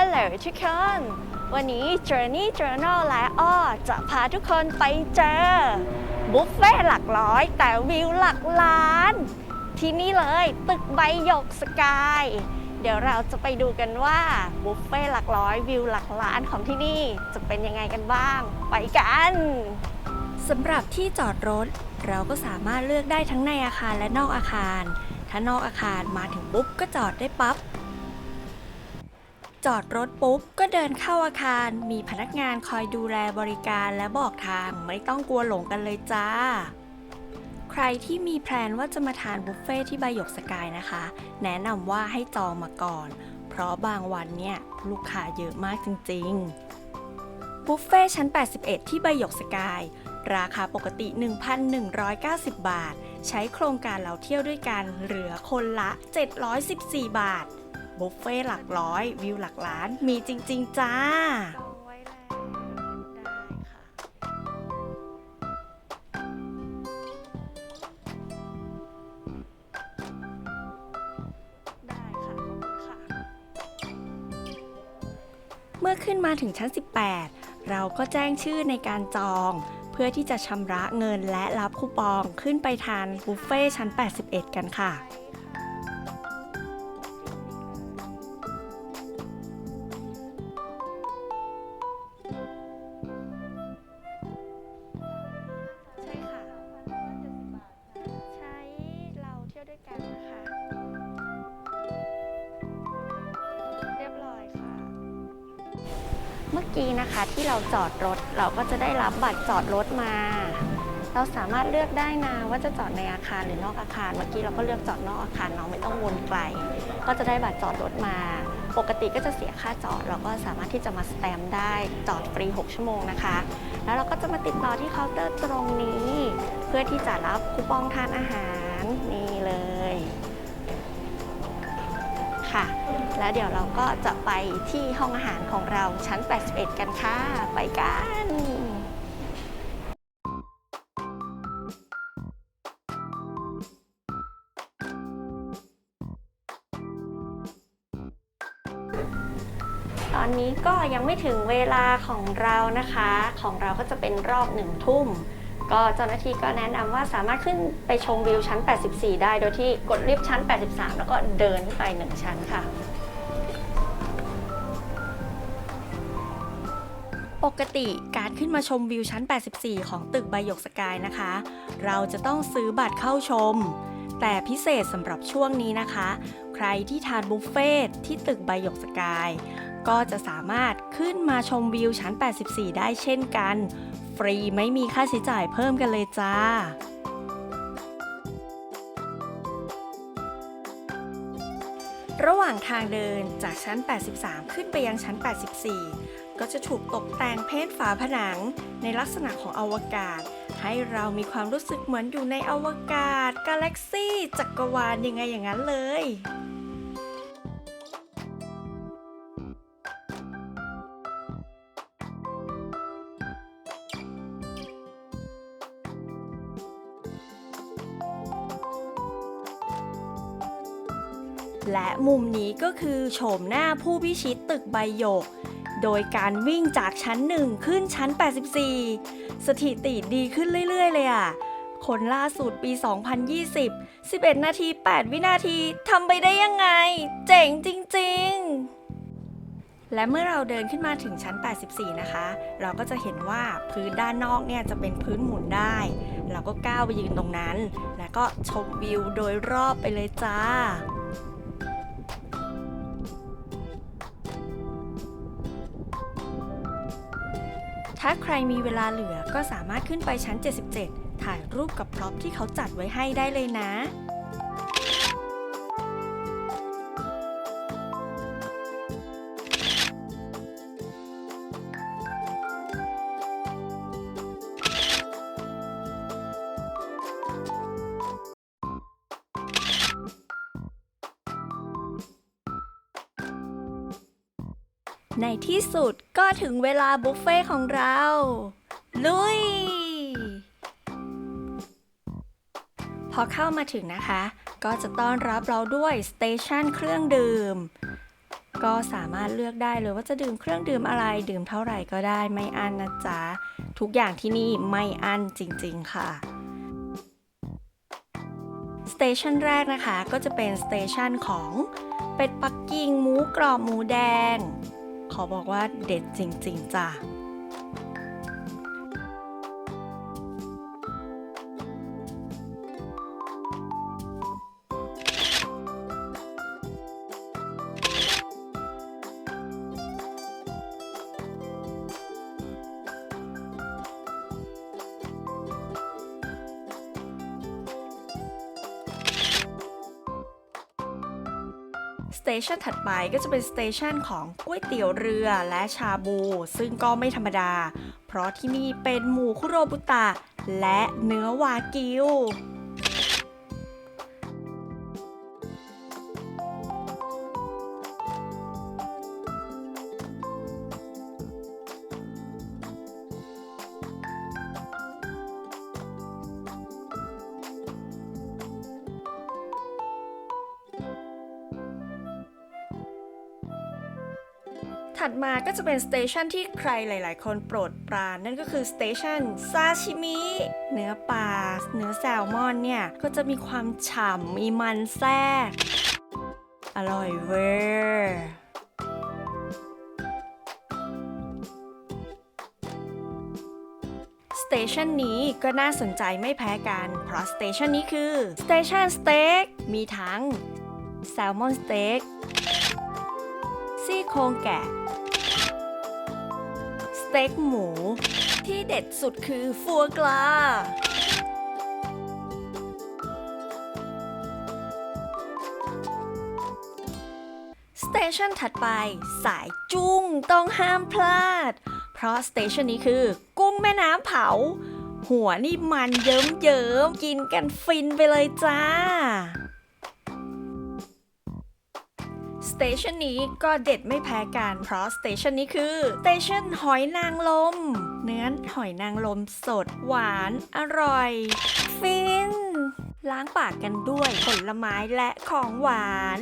Hello ทุกคน วันนี้ Journey Journal และอ้อจะพาทุกคนไปเจอ บุฟเฟ่หลักร้อย แต่วิวหลักล้าน ที่นี่เลยตึกใบหยกสกาย เดี๋ยวเราจะไปดูกันว่า บุฟเฟ่หลักร้อยวิวหลักล้านของที่นี่จะเป็นยังไงกันบ้าง ไปกันสำหรับที่จอดรถ เราก็สามารถเลือกได้ทั้งในอาคารและนอกอาคาร ถ้านอกอาคารมาถึงปุ๊บก็จอดได้ปั๊บ จอดรถปุ๊บ ก็เดินเข้าอาคาร มีพนักงานคอยดูแลบริการและบอกทางไม่ต้องกลัวหลงกันเลยจ้า ใครที่มีแพลนว่าจะมาทานบุฟเฟ่ที่ใบหยกสกายนะคะ แนะนำว่าให้จองมาก่อน เพราะบางวันเนี่ยลูกค้าเยอะมากจริง ๆ บุฟเฟ่ชั้น 81 ที่ใบหยกสกาย ราคาปกติ 1,190 บาท ใช้โครงการเราเที่ยวด้วยกันเหลือคนละ 714 บาท บุฟเฟ่หลักร้อยวิวหลักล้าน มีจริง ๆ จ้าเมื่อขึ้นมาถึงชั้น 18 เราก็แจ้งชื่อในการจอง เพื่อที่จะชำระเงินและรับคูปองขึ้นไปทานบุฟเฟ่ชั้น 81 กันค่ะ กี้นะคะที่เราจอดรถ เราก็จะได้รับบัตรจอดรถมา เราสามารถเลือกได้นะว่าจะจอดในอาคารหรือนอกอาคาร เมื่อกี้เราก็เลือกจอดนอกอาคารเนาะไม่ต้องวนไกล ก็จะได้บัตรจอดรถมา ปกติก็จะเสียค่าจอด เราก็สามารถที่จะมาสแตมป์ได้จอดฟรี 6 ชั่วโมงนะคะ แล้วเราก็จะมาติดต่อที่เคาน์เตอร์ตรงนี้ เพื่อที่จะรับคูปองทานอาหารนี่เลย ค่ะ แล้วเดี๋ยวเราก็จะไปที่ห้องอาหารของเราชั้น 81 กันค่ะ ไปกันตอนนี้ก็ยังไม่ถึงเวลาของเรานะคะ ของเราก็จะเป็นรอบหนึ่งทุ่ม ก็เจ้าหน้าที่ก็แนะนำว่าสามารถขึ้นไปชมวิวชั้น 84 ได้ โดยที่กดลิฟต์ชั้น 83 แล้วก็เดินขึ้นไป 1 ชั้นค่ะ ปกติการขึ้นมาชมวิวชั้น 84 ของตึกใบหยกสกายนะคะ เราจะต้องซื้อบัตรเข้าชม แต่พิเศษสำหรับช่วงนี้นะคะ ใครที่ทานบุฟเฟ่ต์ที่ตึกใบหยกสกายก็จะสามารถขึ้นมาชมวิวชั้น 84 ได้เช่นกัน ฟรีไม่มีค่าใช้จ่ายเพิ่มกันเลยจ้าระหว่างทางเดินจากชั้น 83 ขึ้นไปยังชั้น 84 ก็จะถูกตกแต่งเพ้นท์ฝาผนัง ในลักษณะของอวกาศ ให้เรามีความรู้สึกเหมือนอยู่ในอวกาศ กาแล็กซี่ จักรวาลยังไงอย่างนั้นเลย และมุมนี้ก็คือโฉมหน้าผู้พิชิตตึกใบหยก โดยการวิ่งจากชั้น 1 ขึ้นชั้น 84 สถิติดีขึ้นเรื่อย ๆ เลยอะ คนล่าสุดปี 2020 11 นาที 8 วินาทีทำไปได้ยังไง เจ๋งจริง ๆและเมื่อเราเดินขึ้นมาถึงชั้น 84 นะคะ เราก็จะเห็นว่าพื้นด้านนอกเนี่ยจะเป็นพื้นหมุนได้ เราก็ก้าวไปยืนตรงนั้น แล้วก็ชมวิวโดยรอบไปเลยจ้า ถ้าใครมีเวลาเหลือก็สามารถขึ้นไปชั้น 77 ถ่ายรูปกับพร็อพที่เขาจัดไว้ให้ได้เลยนะ ในที่สุดก็ถึงเวลาบุฟเฟ่ของเรา ลุย พอเข้ามาถึงนะคะ ก็จะต้อนรับเราด้วยสเตชันเครื่องดื่ม ก็สามารถเลือกได้เลยว่าจะดื่มเครื่องดื่มอะไรดื่มเท่าไหร่ก็ได้ไม่อั้นนะจ๊ะ ทุกอย่างที่นี่ไม่อั้นจริง ๆ ค่ะสเตชันแรกนะคะก็จะเป็นสเตชันของเป็ดปักกิ่งหมูกรอบหมูแดง ขอบอกว่าเด็ดจริง ๆจ้ะ เตชันถัดไปก็จะเป็นสเตชันของก๋วยเตี๋ยวเรือและชาบู ซึ่งก็ไม่ธรรมดา เพราะที่นี่เป็นหมูคุโรบุตะ และเนื้อวากิว ถัดมาก็จะเป็นสเตชันที่ใครหลาย ๆ คนโปรดปรานนั่นก็คือสเตชันซาชิมิเนื้อปลาเนื้อแซลมอนเนี่ย ก็จะมีความฉ่ำมีมันแทรกอร่อยเวอร์สเตชันนี้ก็น่าสนใจไม่แพ้กัน เพราะสเตชันนี้คือสเตชันสเต็กมีทั้งแซลมอนสเต็ก ซี่โครงแกะ สเต็กหมู ที่เด็ดสุดคือฟัวกราสเตชันถัดไป สายจุ้งต้องห้ามพลาด เพราะสเตชันนี้คือ กุ้งแม่น้ำเผา หัวนี่มันเยิ้มเยิ้มกินกันฟินไปเลยจ้า สเตชันนี้ก็เด็ดไม่แพ้กัน เพราะสเตชันนี้คือสเตชันหอยนางรมเนื้อหอยนางรมสด หวาน อร่อย ฟิน ล้างปากกันด้วยผลไม้และของหวาน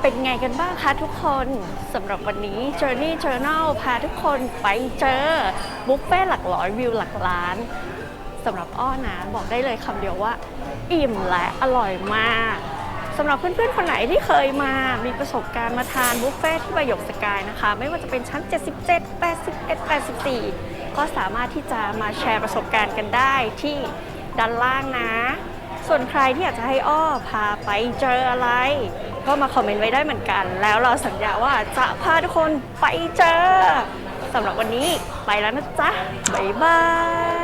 เป็นไงกันบ้างคะทุกคนสำหรับวันนี้ Journey Journal พาทุกคนไปเจอบุฟเฟ่หลักร้อยวิวหลักล้าน สำหรับอ้อนะบอกได้เลยคำเดียวว่า อิ่มและอร่อยมากสำหรับเพื่อนๆ คนไหนที่เคยมา มีประสบการณ์มาทานบุฟเฟ่ที่ประยคสกายนะคะ ไม่ว่าจะเป็นชั้น 77 81 84 ก็สามารถที่จะมาแชร์ประสบการณ์กันได้ที่ด้านล่างนะ ส่วนใครที่อยากจะให้อ้อพาไปเจออะไร ก็มาคอมเมนต์ไว้ได้เหมือนกัน แล้วเราสัญญาว่าจะพาทุกคนไปเจอสำหรับวันนี้ไปแล้วนะจ๊ะ บ๊ายบาย